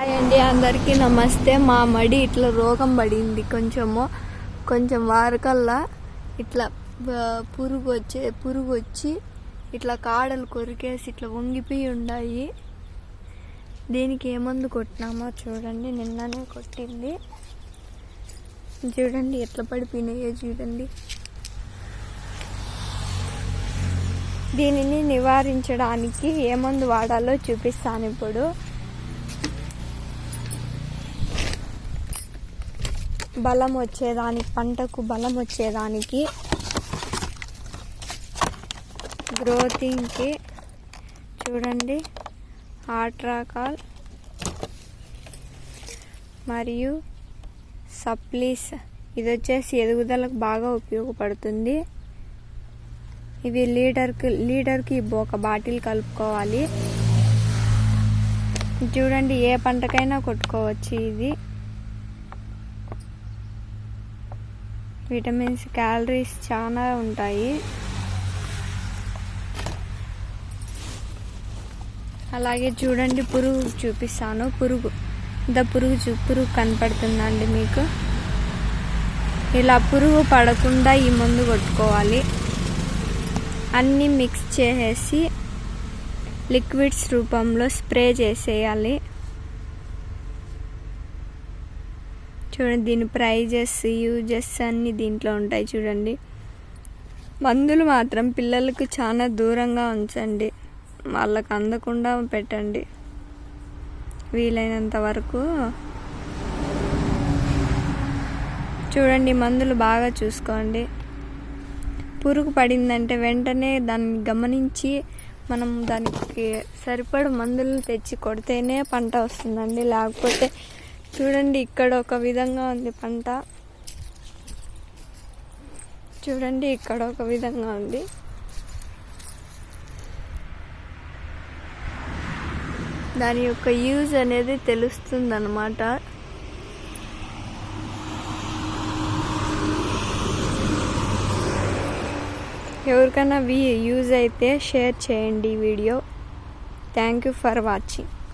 Hi అండి అందరికీ నమస్తే. మా మడి ఇట్లా రోగం పడింది కొంచెము. కొంచెం వారకల్లా ఇట్లా పురుగు వచ్చే పురుగు వచ్చి ఇట్లా కాడలు కొరికేసి ఇట్లా వంగిపోయి ఉన్నాయి దీనికి ఏ మందు కొట్టినామో చూడండి. నిన్ననే కొట్టింది. చూడండి ఎట్లా పడిపోయినాయో చూడండి. దీనిని నివారించడానికి ఏ మందు వాడాలో చూపిస్తాను ఇప్పుడు. బలం వచ్చేదానికి పంటకు బలం వచ్చేదానికి గ్రోతింగ్కి చూడండి ఆట్రాకాల్ మరియు సప్లీస్. ఇది వచ్చేసి ఎదుగుదలకు బాగా ఉపయోగపడుతుంది. ఇవి లీటర్కి లీటర్కి ఒక బాటిల్ కలుపుకోవాలి. చూడండి ఏ పంటకైనా కొట్టుకోవచ్చు ఇది. విటమిన్స్ క్యాలరీస్ చాలా ఉంటాయి. అలాగే చూడండి పురుగు చూపిస్తాను. పురుగు ఇంత పురుగు చూ పురుగు కనపడుతుందండి మీకు. ఇలా పురుగు పడకుండా ఈ మందు కొట్టుకోవాలి. అన్నీ మిక్స్ చేసేసి లిక్విడ్స్ రూపంలో స్ప్రే చేసేయాలి. చూడండి దీని ప్రైజెస్ యూజెస్ అన్నీ దీంట్లో ఉంటాయి చూడండి. మందులు మాత్రం పిల్లలకు చాలా దూరంగా ఉంచండి. వాళ్ళకు అందకుండా పెట్టండి. వీలైనంత వరకు చూడండి మందులు బాగా చూసుకోండి. పురుగు పడిందంటే వెంటనే దాన్ని గమనించి మనం దానికి సరిపడ మందులు తెచ్చి కొడితేనే పంట వస్తుందండి. లేకపోతే చూడండి ఇక్కడ ఒక విధంగా ఉంది పంట. చూడండి ఇక్కడ ఒక విధంగా ఉంది. దాని యొక్క యూజ్ అనేది తెలుస్తుంది అనమాట ఎవరికైనా వి యూజ్ అయితే షేర్ చేయండి video. Thank you for watching